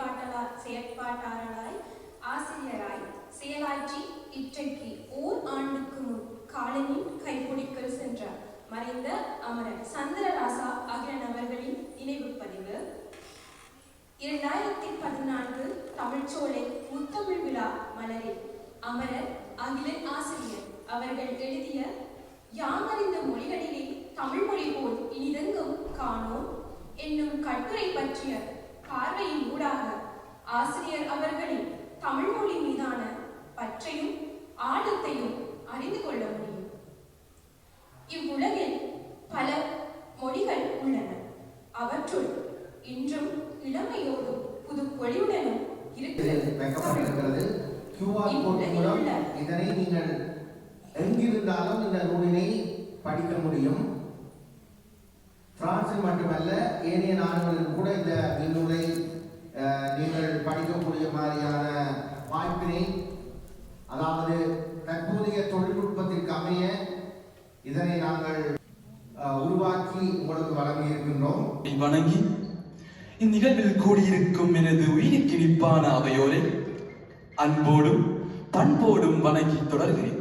செயற்பாட்டாளர் செயற்பாட்டாளராய் ஆசிரியராய் செயலாற்றி இற்றைக்கு ஓர் ஆண்டுக்கு முன் காலனின் கைப்பிடிக்கல் சென்றார். மறைந்த அமரர் சந்திரராசா ஆகிய நபர்களின் நினைவு பதிவு. இரண்டாயிரத்தி பதினான்கு தமிழ்ச்சோலை முத்தமிழ் விழா மலரில் அமரர் அகிலன் ஆசிரியர் அவர்கள் எழுதிய யாமறிந்த மொழிகளிலே தமிழ் மொழி போல் இனிதெங்கும் காணோம் என்னும் கட்டுரை பற்றிய பார்வையின் ஊடாக. ஆசிரியர் அவர்களின் தமிழ் மொழி மீதான பற்றையும் ஆழத்தையும் அறிந்து கொள்ள முடியும். இவ்வுலகில் பல மொழிகள் உள்ளன. அவற்றுள் இன்றும் இளமையோடும் புது பொலிவுடனும் இருக்கிறது கோட் மூலம் இதனை நீங்கள் எங்கிருந்தாலும் இந்த நூலினை படிக்க முடியும். பிரான்சில் மட்டுமல்ல ஏனைய நாடுகளில் கூட இந்த இந்நூலை அஹ், நீங்கள் படிக்கக்கூடிய மாதிரியான வாய்ப்பினை அதாவது தற்போதைய தொழில்நுட்பத்திற்கு அமைய இதனை நாங்கள் உருவாக்கி உங்களுக்கு வழங்கி இருக்கின்றோம். வணங்கி இந்நிகழ்வில் கூடியிருக்கும் எனது உயிருக்கு நிப்பான அவையோரை அன்போடும் பண்போடும் வணங்கி தொடர்கிறேன்.